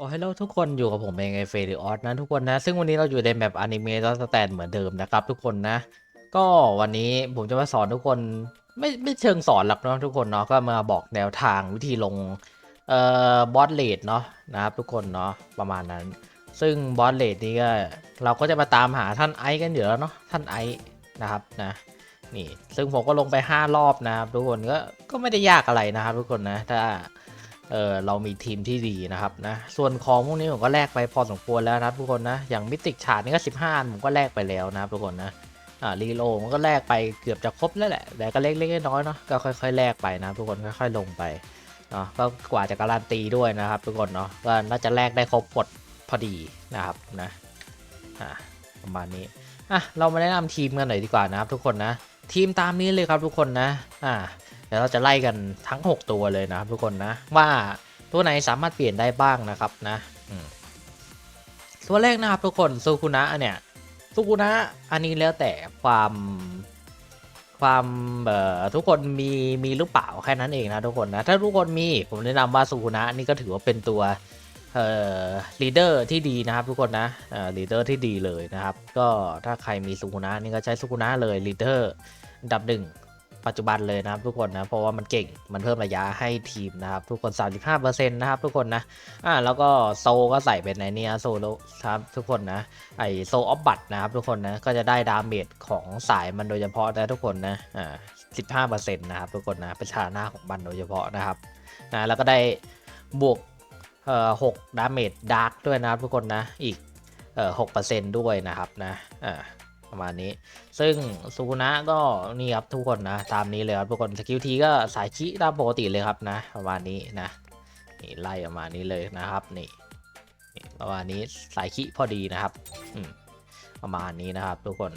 โอ้ฮัลโหลทุกคนอยู่กับผมเองไอเฟริออสนะทุกคนนะ ซึ่งวันนี้เราอยู่ในแบบอนิเมะแล้วสแตนเหมือนเดิมนะครับ ทุกคนนะ ก็วันนี้ผมจะมาสอนทุกคนไม่ไม่เชิงสอนหรอกเนาะทุกคนเนาะก็มาบอกแนวทางวิธีลงเอ่อบอสเลดเนาะนะครับทุกคนเนาะประมาณนั้น ซึ่งบอสเลดนี้ก็เราก็จะมาตามหาท่านไอซ์กันอยู่แล้วเนาะท่านไอซ์นะครับนะนี่ซึ่งผมก็ลงไป 5 รอบนะครับทุกคนก็ก็ไม่ได้ยากอะไรนะครับทุกคนนะถ้า เออเรามีทีมที่ดีนะครับนะส่วนของพวกนี้ผมก็แลกไปพอสมควรแล้วนะครับทุกคนนะอย่างมิติกชาดนี่ก็ 15อันผมก็แลกไปแล้วนะครับทุกคนนะอ่ารีโลมันก็แลกไปเกือบจะครบแล้วแหละแต่ก็เล็กๆน้อยๆเนาะก็ค่อยๆแลกไปนะทุกคนค่อยๆลงไปเนาะก็กว่าจะการันตีด้วยนะครับทุกคนเนาะก็น่าจะแลกได้ครบหมดพอดีนะครับนะอ่าประมาณนี้อะเรามาแนะนำทีมกันหน่อยดีกว่านะครับทุกคนนะทีมตามนี้เลยครับทุกคนนะอ่า เดี๋ยวเราจะไล่กันทั้ง 6 ตัวเลยนะครับทุกคนนะ ว่าตัวไหนสามารถเปลี่ยนได้บ้างนะครับนะตัวแรกนะครับทุกคนซูคุนะเนี่ยซูคุนะอันนี้แล้วแต่ความความเอ่อทุกคนมีมีหรือเปล่าแค่นั้นเองนะทุกคนนะถ้าทุกคนมีผมแนะนำว่าซูคุนะนี่ก็ถือว่าเป็นตัวเอ่อลีดเดอร์ที่ดีนะครับทุกคนนะเอ่อลีดเดอร์ที่ดีเลยนะครับ ก็ถ้าใครมีซูคุนะนี่ก็ใช้ซูคุนะเลยลีดเดอร์อันดับหนึ่ง ปัจจุบันเลยนะครับทุกคนนะเพราะว่ามันเก่งมันเพิ่มระยะให้ทีมนะครับทุกคน 35%นะครับทุกคนนะอ่าแล้วก็โซก็ใส่เป็นในเนี้ยโซโลครับทุกคนนะไอโซออฟบัตนะครับทุกคนนะก็จะได้ดาเมจของสายมันโดยเฉพาะนะทุกคนนะอ่า15%นะครับทุกคนนะเป็นชาหน้าของมันโดยเฉพาะนะครับนะแล้วก็ได้บวกเอ่อ6ดาเมจดาร์กด้วยนะครับทุกคนนะอีกเอ่อ6%ด้วยนะครับนะอ่า ประมาณนี้ ซึ่งซูกุนะก็นี่ครับทุกคนนะ ตามนี้เลยครับทุกคนสกิลทีก็สายชิตามปกติเลยครับนะ ประมาณนี้นะนี่ไล่ประมาณนี้เลยนะครับนี่ประมาณนี้สายชิพอดีนะครับประมาณนี้นะครับ ทุกคน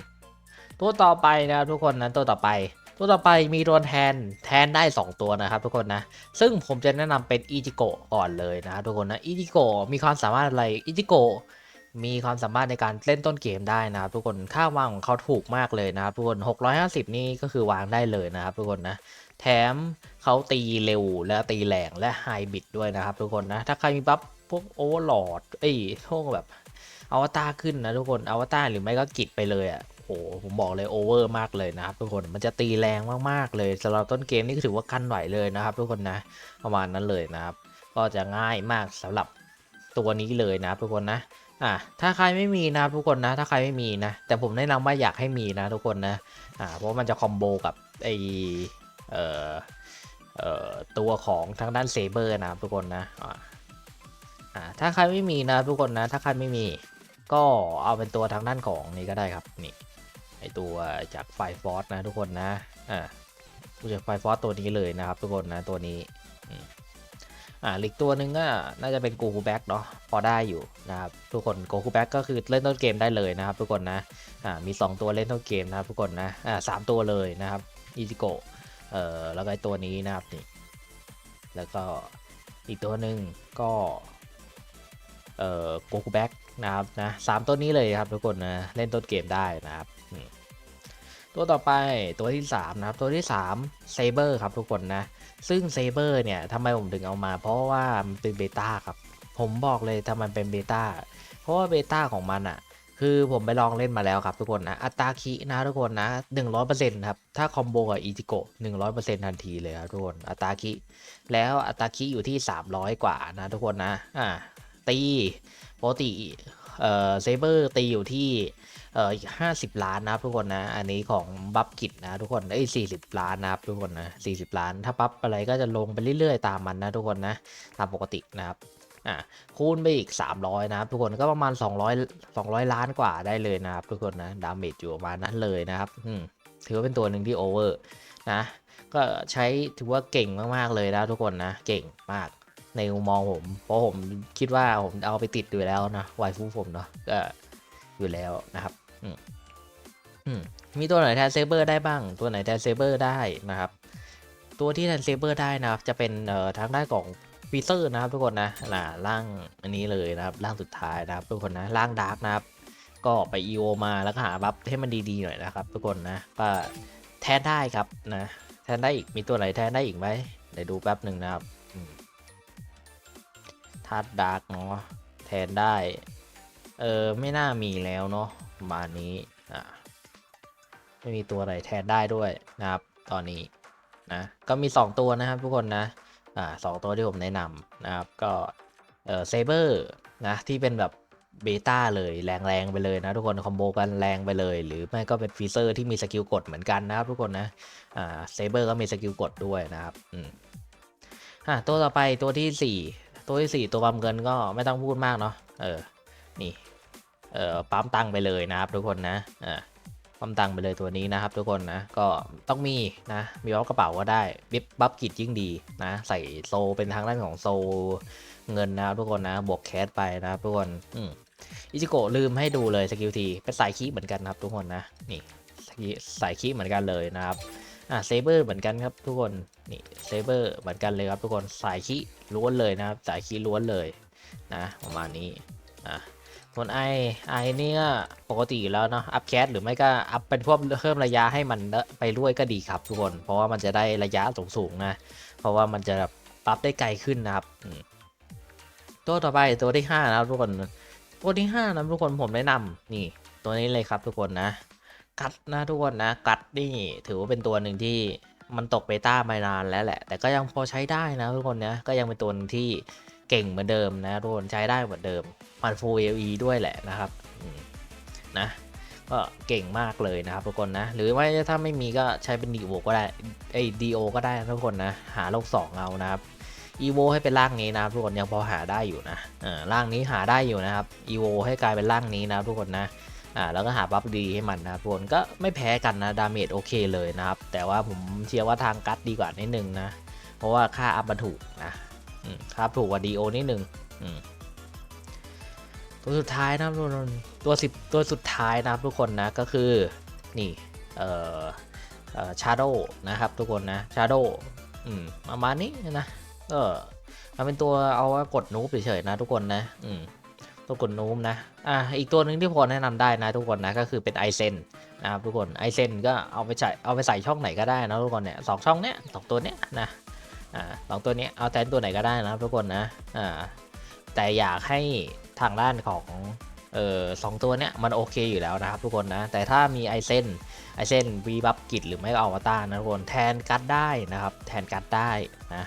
ตัวต่อไปนะครับทุกคนนะตัวต่อไปตัวต่อไปมีตัวแทนแทนได้ 2 ตัวนะครับ ทุกคนนะ ซึ่งผมจะแนะนำเป็นอิจิโกะก่อนเลยนะทุกคนนะอิจิโกะมีความสามารถอะไรอิจิโกะ มีความสามารถในการเล่นต้นเกมได้นะครับ ทุกคนค่าวางของเขาถูกมากเลยนะครับทุกคน 650 นี่ก็คือวางได้เลยนะครับทุกคนนะแถมเขาตีเร็วและตีแรงและไฮบิดด้วยนะครับ ทุกคนนะถ้าใครมีบัฟพวกโอเวอร์ลอดเอ้ยพวกแบบอวตารขึ้นนะทุกคนอวตารหรือไม่ก็กิดไปเลยอะโอ้โหผมบอกเลยโอเวอร์มากเลยนะครับทุกคนมันจะตีแรงมากๆเลยสำหรับต้นเกมนี่ก็ถือว่ากันไหวเลยนะครับ ทุกคนนะประมาณนั้นเลยนะครับ ก็จะง่ายมากสำหรับตัวนี้เลยนะครับทุกคนนะ อะถ้าใครไม่มีนะทุกคนนะ ถ้าใครไม่มีนะ แต่ผมแนะนำว่าอยากให้มีนะทุกคนนะอ่าเพราะมันจะคอมโบกับไอเอ่อเอ่อตัวของทางด้านเซเบอร์นะทุกคนนะอ่าอ่าถ้าใครไม่มีนะทุกคนนะ ถ้าใครไม่มี ก็เอาเป็นตัวทางด้านของนี้ก็ได้ครับนี่ไอตัวจากไฟฟอสนะทุกคนนะอ่าจากไฟฟอสตัวนี้เลยนะครับทุกคนนะตัวนี้ อ่าอีกตัวหนึ่งก็น่าจะเป็นกูคูแบ็กเนาะพอได้อยู่นะครับทุกคนกูคูแบ็กก็คือเล่นต้นเกมได้เลยนะครับ ทุกคนนะอ่ามี 2 ตัวเล่นต้นเกมนะครับทุกคนนะอ่าสามตัวเลยนะครับอีจิโกะเอ่อแล้วก็ตัวนี้นะครับนี่แล้วก็อีกตัวหนึ่งก็เอ่อกูคูแบ็กนะครับนะสามตัวนี้เลยครับทุกคนนะเล่นต้นเกมได้นะครับตัวต่อไปตัวที่สามนะครับ ตัวที่สามเซเบอร์ครับทุกคนนะ ซึ่งเซเบอร์เนี่ยทำไมผมถึงเอามา เพราะว่ามันเป็นเบต้าครับ ผมบอกเลยทำไมเป็นเบต้า เพราะว่าเบต้าของมันอะ่ะ คือผมไปลองเล่นมาแล้วครับทุกคนนะ อัตราคินะทุกคนนะ 100%ครับ ถ้าคอมโบกับอีจิโกะ100%ทันทีเลยครับทุกคน อัตราคิแล้วอัตราคิอยู่ที่ 300 กว่านะทุกคนนะ อ่าตีปกติ เซเบอร์ตีอยู่ที่เอ่อห้าสิบล้านนะครับทุกคนนะ อันนี้ของบัฟกิจนะทุกคน เอ้ยสี่สิบล้านนะครับทุกคนนะสี่สิบล้าน ถ้าบัฟอะไรก็จะลงไปเรื่อยๆ ตามมันนะทุกคนนะ ตามปกตินะครับ อ่าคูณไปอีก 300 นะครับทุกคน ก็ประมาณ 200 200 ล้านกว่าได้เลยนะครับทุกคนนะ ดาเมจอยู่ประมาณนั้นเลยนะครับ อืม ถือว่าเป็นตัวหนึ่งที่โอเวอร์นะ ก็ใช้ถือว่าเก่งมากๆเลยนะทุกคนนะ เก่งมาก ในมุมมองผม เพราะผมคิดว่าผมเอาไปติดอยู่แล้วนะไวฟูผมเนาะก็อยู่แล้วนะครับม,มีตัวไหนแทนเซเบอร์ได้บ้าง ตัวไหนแทนเซเบอร์ได้นะครับ ตัวที่แทนเซเบอร์ได้นะครับ จะเป็นทางด้านของฟีเซอร์นะครับทุกคนนะน่ะร่างอันนี้เลยนะครับร่างสุดท้ายนะครับทุกคนนะร่างดาร์กนะครับ ก็ไป EO มาแล้วก็หาบัฟให้มันดีๆหน่อยนะครับ ทุกคนนะก็แทนได้ครับนะแทนได้อีกมีตัวไหนแทนได้อีกไหมเดี๋ยวดูแป๊บหนึ่งนะครับาตุดาร์กเนาะแทนได้ เออไม่น่ามีแล้วเนาะมานี้อะไม่มีตัวอะไรแทนได้ด้วยนะครับ ตอนนี้นะก็มี 2 ตัวนะครับทุกคนนะอ่าสองตัวที่ผมแนะนำนะครับก็เออเซเบอร์นะที่เป็นแบบเบต้าเลยแรงๆไปเลยนะทุกคนคอมโบกันแรงไปเลย หรือไม่ก็เป็นฟีเซอร์ที่มีสกิลกดเหมือนกันนะครับทุกคนนะอ่าเซเบอร์ก็มีสกิลกดด้วยนะครับอืมอะตัวต่อไปตัวที่ 4 ตัวที่ 4 ตัวปั๊มเงินก็ไม่ต้องพูดมากเนาะเออนี่เออปั๊มตังค์ไปเลยนะครับทุกคนนะอ่าปั๊มตังค์ไปเลยตัวนี้นะครับ ทุกคนนะก็ต้องมีนะมีบัฟกระเป๋าก็ได้บิบบัฟกิจยิ่งดีนะ ใส่โซเป็นทางด้านของโซเงินนะครับทุกคนนะบวกแคสไปนะครับทุกคนอืมอิจิโกะลืมให้ดูเลยสกิลทีเป็นสายคีเหมือนกันนะครับทุกคนนะนี่สกิลสายคีเหมือนกันเลยนะครับ อ่าเซเบอร์เหมือนกันครับทุกคนนี่เซเบอร์เหมือนกันเลยครับทุกคนสายคีล้วนเลยนะครับสายคีล้วนเลยนะประมาณนี้อะส่วนไอไอเนี่ยปกติอยู่แล้วเนาะอัพแคสหรือไม่ก็อัพเป็นพวกเพิ่มระยะให้มันไปด้วยก็ดีครับทุกคน เพราะว่ามันจะได้ระยะสูงๆนะเพราะว่ามันจะแบบปรับได้ไกลขึ้นนะครับตัวต่อไปตัวที่5นะครับทุกคนตัวที่5นะทุกคนผมแนะนำนี่ตัวนี้เลยครับทุกคนนะ กัดนะทุกคนนะ กัดนี่ถือว่าเป็นตัวหนึ่งที่มันตกเบต้ามานานแล้วแหละ แต่ก็ยังพอใช้ได้นะทุกคนนะก็ยังเป็นตัวหนึงที่เก่งเหมือนเดิมนะทุกคนใช้ได้เหมือนเดิมมันฟูเอลีด้วยแหละนะครับนะก็เก่งมากเลยนะครับทุกคนนะ หรือว่าถ้าไม่มีก็ใช้เป็นดีโอก็ได้ไอ้ดีโอก็ได้ทุกคนนะ หาโลกสองเอานะครับอีโวให้เป็นร่างนี้นะครับทุกคนยังพอหาได้อยู่นะอ่าร่างนี้หาได้อยู่นะครับอีโวให้กลายเป็นร่างนี้นะทุกคนนะ อ่าแล้วก็หาบัฟดีให้มันนะครับทุกคนก็ไม่แพ้กันนะดาเมจโอเคเลยนะครับ แต่ว่าผมเชื่อว่าทางกัดดีกว่านิดนึงนะ เพราะว่าค่าอัพมันถูกนะอืมค่าถูกกว่าดีโอนิดนึงตัวสุดท้ายนะครับทุกคนตัวสิบตัวสุดท้ายนะครับทุกคนนะก็คือนี่เอ่อเอ่อชาโดนะครับทุกคนนะชาร์โดอืมประมาณนี้นะก็มันเป็นตัวเอากดนูบเฉยๆนะทุกคนนะ อืม ตัวกดนูบนะ อะอีกตัวหนึ่งที่พอแนะนำได้นะทุกคนนะ ก็คือเป็นไอเซนนะครับทุกคนไอเซนก็เอาไปใส่เอาไปใส่ช่องไหนก็ได้นะทุกคนเนี่ยสองช่องเนี้ยสองตัวเนี้ยนะ อ่าสองตัวเนี้ยเอาแทนตัวไหนก็ได้นะทุกคนนะ อ่า แต่อยากให้ทางด้านของเออสองตัวเนี้ยมันโอเคอยู่แล้วนะครับทุกคนนะ แต่ถ้ามีไอเซนไอเซนวีบัฟกิจหรือไม่ก็อวตารนะทุกคนแทนกัดได้นะครับ แทนกัดได้นะ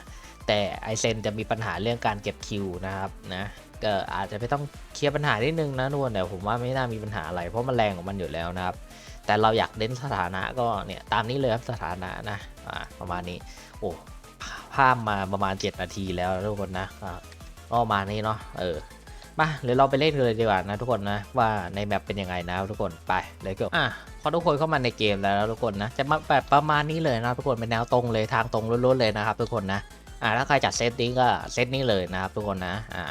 แต่ไอเซนจะมีปัญหาเรื่องการเก็บคิวนะครับนะ ก็อาจจะไม่ต้องเคลียร์ปัญหานิดนึงนะทุกคนแต่ผมว่าไม่น่ามีปัญหาอะไร เพราะมันแรงของมันอยู่แล้วนะครับ แต่เราอยากเน้นสถานะก็เนี่ยตามนี้เลยครับสถานะนะอ่าประมาณนี้โอ้ภาพมาประมาณ 7 นาทีแล้วทุกคนนะอ่าก็มานี้เนาะเออมาเดี๋ยวเราไปเล่นกันเลยดีกว่านะทุกคนนะว่าในแมปเป็นยังไงนะทุกคนไปเลยก็อะพอทุกคนเข้ามาในเกมแล้วทุกคนนะจะมาแบบประมาณนี้เลยนะทุกคนเป็นแนวตรงเลยทางตรงล้วนๆเลยนะครับทุกคนนะอะถ้าใครจัดเซตนี้ก็เซตนี้เลยนะครับทุกคนนะอะ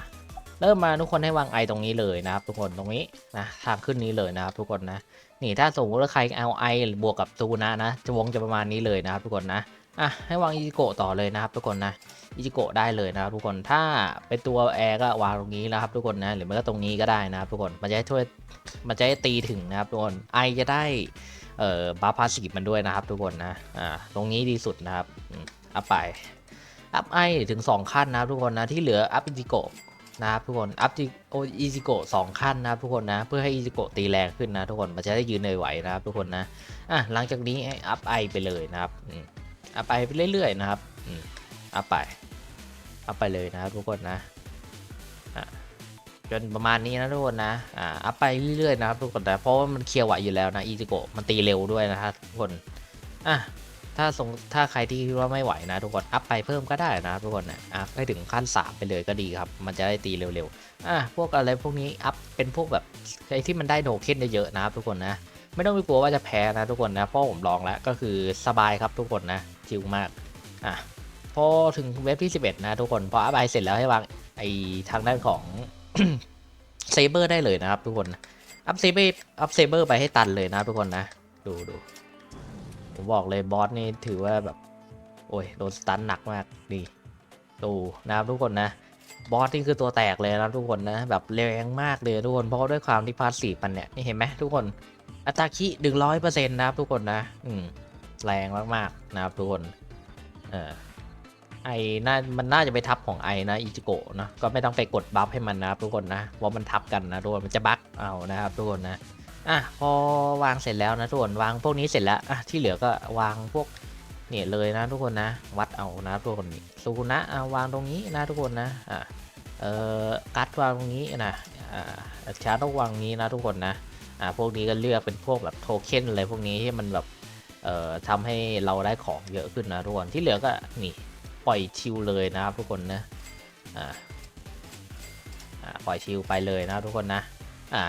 เริ่มมาทุกคนให้วางไอตรงนี้เลยนะครับ ทุกคนตรงนี้นะทางขึ้นนี้เลยนะครับ ทุกคนนะนี่ถ้าสมมติว่าใครเอาไอบวกกับตูนะนะจะวงจะประมาณนี้เลยนะครับ ทุกคนนะอะให้วางอีจิโกะต่อเลยนะครับ ทุกคนนะอิจิโกะได้เลยนะครับทุกคนถ้าเป็นตัวแอร์ก็วางตรงนี้นะครับ ทุกคนนะหรือไม่ก็ตรงนี้ก็ได้นะครับ ทุกคนมันจะช่วยมันจะให้ตีถึงนะครับ ทุกคนไอจะได้เอ่อบัฟพาสซีมันด้วยนะครับ ทุกคนนะอ่าตรงนี้ดีสุดนะครับอืมอัพไปอัพไอถึง 2 ขั้นนะครับทุกคนนะที่เหลืออัพอิจิโกะ นะครับทุกคนอัพโออิจิโกะสองขั้นนะครับทุกคนนะเพื่อให้อิจิโกะตีแรงขึ้นนะทุกคนมันจะได้ยืนไหวนะครับทุกคนนะอะหลังจากนี้อัพไอไปเลยนะครับอืมอัพไอไปเรื่อยๆนะครับอืมอัพไปอัพไปเลยนะครับทุกคนนะอะจนประมาณนี้นะทุกคนนะอ่าอัพไปเรื่อยๆนะครับทุกคนแต่เพราะว่ามันเคลียร์ไหวอยู่แล้วนะอีจิโกะมันตีเร็วด้วยนะครับทุกคนอะ ถ้าสงถ้าใครที่คิดว่าไม่ไหวนะทุกคนอัพไปเพิ่มก็ได้นะทุกคนนะอัพให้ถึงขั้น 3 ไปเลยก็ดีครับ มันจะได้ตีเร็วๆอะพวกอะไรพวกนี้อัพเป็นพวกแบบไอ้ที่มันได้โดเค็นเยอะๆนะครับทุกคนนะไม่ต้องไปกลัวว่าจะแพ้นะทุกคนนะเพราะผมลองแล้วก็คือสบายครับทุกคนนะชิลมากอะพอถึงเว็บที่ 11 นะทุกคนพออัพไอเสร็จแล้วให้วางไอ้ทางด้านของเซเบอร์ได้เลยนะครับทุกคนอัพเซเบอร์อัพเซเบอร์ไปให้ตันเลยนะทุกคนนะดูดู ผมบอกเลยบอสนี่ถือว่าแบบ โอ้ยโดนสตันหนักมากดีดูนะครับทุกคนนะบอสนี่คือตัวแตกเลยนะทุกคนนะแบบแรงมากเลยทุกคนเพราะด้วยความที่พาสซีฟมันเนี่ยนี่เห็นไหมทุกคนอัตราคิหนึ่งร้อยเปอร์เซ็นต์นะครับทุกคนนะอืมแรงมากๆนะครับทุกคนเออไอน่ามันน่าจะไปทับของไอนะอิจิโกะนะก็ไม่ต้องไปกดบัฟให้มันนะครับทุกคนนะเพรามันทับกันนะทุกคนมันจะบั๊กเอานะครับทุกคนนะ อะพอวางเสร็จแล้วนะทุกคนวางพวกนี้เสร็จแล้วอะที่เหลือก็วางพวกเนี่ยเลยนะทุกคนนะ วัดเอานะทุกคนนี่ซูกุนะอะวางตรงนี้นะทุกคนนะอะเอ่อกัดวางตรงนี้นะอ่าชาร์ดวางนี้นะทุกคนนะอะพวกนี้ก็เลือกเป็นพวกแบบโทเค็นอะไรพวกนี้ที่มันแบบเอ่อทำให้เราได้ของเยอะขึ้นนะทุกคนที่เหลือก็นี่ปล่อยชิลเลยนะครับทุกคนนะอ่าอ่าปล่อยชิลไปเลยนะทุกคนนะอ่า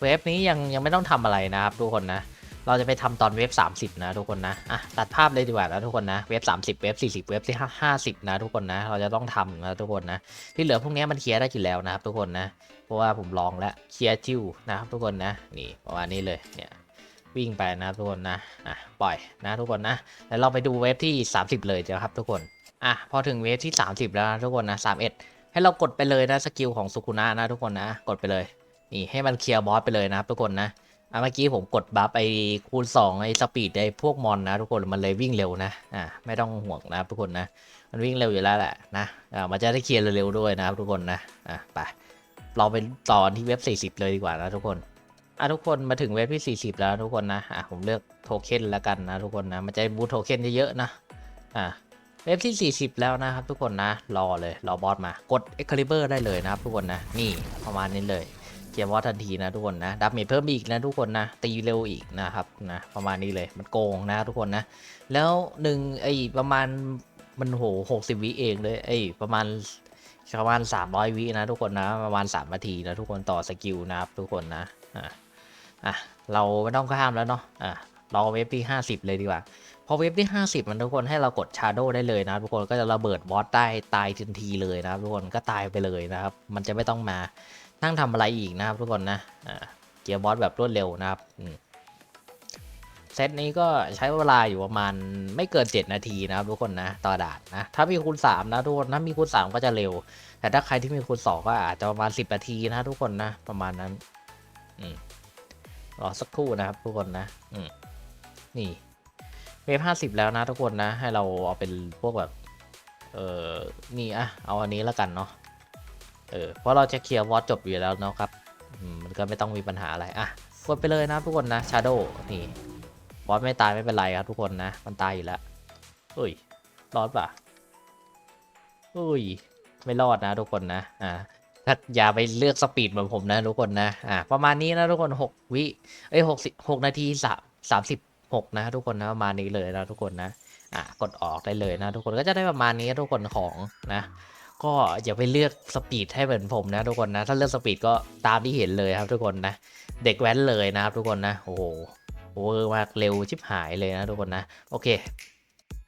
เวฟนี้ยังยังไม่ต้องทำอะไรนะครับทุกคนนะ เราจะไปทำตอนเวฟ30 นะทุกคนนะอะตัดภาพเลยดีกว่านะทุกคนนะ เวฟ30 เวฟ40 เวฟที่50 นะทุกคนนะ เราจะต้องทำนะทุกคนนะ ที่เหลือพวกนี้มันเคลียร์ได้อยู่แล้วนะครับทุกคนนะ เพราะว่าผมลองแล้วเคลียร์ชิวนะครับทุกคนนะ นี่ประมาณนี้เลยเนี่ยวิ่งไปนะทุกคนนะ อะปล่อยนะทุกคนนะ แล้วเราไปดูเวฟที่ 30 เลยเดี๋ยวครับทุกคน อะพอถึงเวฟที่ 30 แล้วนะทุกคนนะ31 ให้เรากดไปเลยนะสกิลของสุคุนะนะทุกคนนะ กดไปเลย นี่ให้มันเคลียร์บอสไปเลยนะครับทุกคนนะอะเมื่อกี้ผมกดบัฟไอ้คูณ2ไอ้สปีดไอ้พวกมอนนะทุกคนมันเลยวิ่งเร็วนะอะไม่ต้องห่วงนะครับทุกคนนะ มันวิ่งเร็วอยู่แล้วแหละนะอะมันจะได้เคลียร์เร็วๆด้วยนะครับทุกคนนะอะไปเราไปต่อที่เว็บ 40 เลยดีกว่านะทุกคนอะทุกคนมาถึงเว็บที่ 40 แล้วทุกคนนะอะผมเลือกโทเค็นแล้วกันนะทุกคนนะมันจะบูทโทเค็นเยอะๆนะอะเวฟที่ 40 แล้วนะครับทุกคนนะรอเลยรอบอสมากด Excalibur ได้เลยนะครับทุกคนนะนี่ประมาณนี้เลย กียร์บอสทันทีนะทุกคนนะดับเมจเพิ่มอีกนะทุกคนนะตีเร็วอีกนะครับนะประมาณนี้เลยมันโกงนะทุกคนนะ แล้วหนึ่งไอ้ประมาณมันโห60วิเองเลยไอ้ประมาณประมาณ300วินะทุกคนนะประมาณ3นาทีนะทุกคนต่อสกิลนะครับทุกคนนะอะอะเราไม่ต้องข้ามแล้วเนาะอะรอเวฟที่ 50 เลยดีกว่า พอเวฟที่ 50 มันทุกคนให้เรากดชาร์โดได้เลยนะทุกคนก็จะระเบิดบอสได้ตายทันทีเลยนะทุกคนก็ตายไปเลยนะครับ มันจะไม่ต้องมา นั่งทำอะไรอีกนะครับทุกคนนะเกียร์บอสแบบรวดเร็วนะครับเซตนี้ก็ใช้เวลาอยู่ประมาณไม่เกิน 7 นาทีนะครับทุกคนนะต่อด่านนะถ้ามีคูณ3นะทุกคนถ้ามีคูณ3 ก็จะเร็ว แต่ถ้าใครที่มีคูณ2ก็อาจจะประมาณ 10 นาทีนะทุกคนนะประมาณนั้นอรอสักครู่นะครับทุกคนนะนี่เวฟห้าสิบแล้วนะทุกคนนะ ให้เราเอาเป็นพวกแบบ เออนี่อะเอาอันนี้แล้วกันเนาะ เออเพราะเราจะเคลียร์วอตจบอยู่แล้วเนาะครับมันก็ไม่ต้องมีปัญหาอะไรอะกดไปเลยนะทุกคนนะชาโดนี่วอตไม่ตายไม่เป็นไรครับทุกคนนะ มันตายอยู่แล้วเฮ้ยรอดปะเฮ้ยไม่รอดนะทุกคนนะอ่าถ้าอย่าไปเลือกสปีดเหมือนผมนะทุกคนนะอ่าประมาณนี้นะทุกคนหกวิเอ้ยหกสิหกนาทีสามสามสิบ6นะทุกคนนะประมาณนี้เลยนะทุกคนนะอะกดออกได้เลยนะทุกคนก็จะได้ประมาณนี้ทุกคนของนะ ก็อย่าไปเลือกสปีดให้เหมือนผมนะทุกคนนะ ถ้าเลือกสปีดก็ตามที่เห็นเลยครับทุกคนนะ เด็กแว้นเลยนะครับทุกคนนะ โอ้โหโอเวอร์มากเร็วชิบหายเลยนะทุกคนนะ โอเค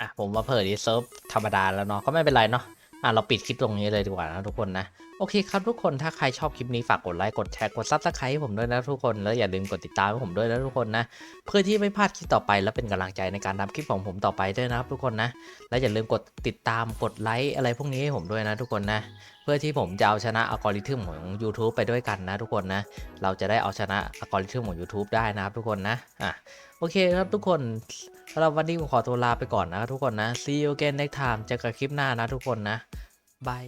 อะผมมาเปิดที่เซิร์ฟธรรมดาแล้วเนาะ ก็ไม่เป็นไรเนาะ อะเราปิดคลิปตรงนี้เลยดีกว่านะทุกคนนะ โอเคครับทุกคนถ้าใครชอบคลิปนี้ฝากกดไลค์กดแชร์กดซับสไครต์ให้ผมด้วยนะทุกคนแล้วอย่าลืมกดติดตามให้ผมด้วยนะทุกคนนะ เพื่อที่ไม่พลาดคลิปต่อไปและเป็นกำลังใจในการทำคลิปของผมต่อไปด้วยนะครับทุกคนนะ และอย่าลืมกดติดตามกดไลค์อะไรพวกนี้ให้ผมด้วยนะทุกคนนะ เพื่อที่ผมจะเอาชนะอัลกอริทึมของ YouTube ไปด้วยกันนะทุกคนนะ เราจะได้เอาชนะอัลกอริทึมของ YouTube ได้นะครับทุกคนนะอะโอเคครับทุกคน สำหรับวันนี้ผมขอตัวลาไปก่อนนะทุกคนนะ see you again next time เจอกันคลิปหน้านะทุกคนนะบาย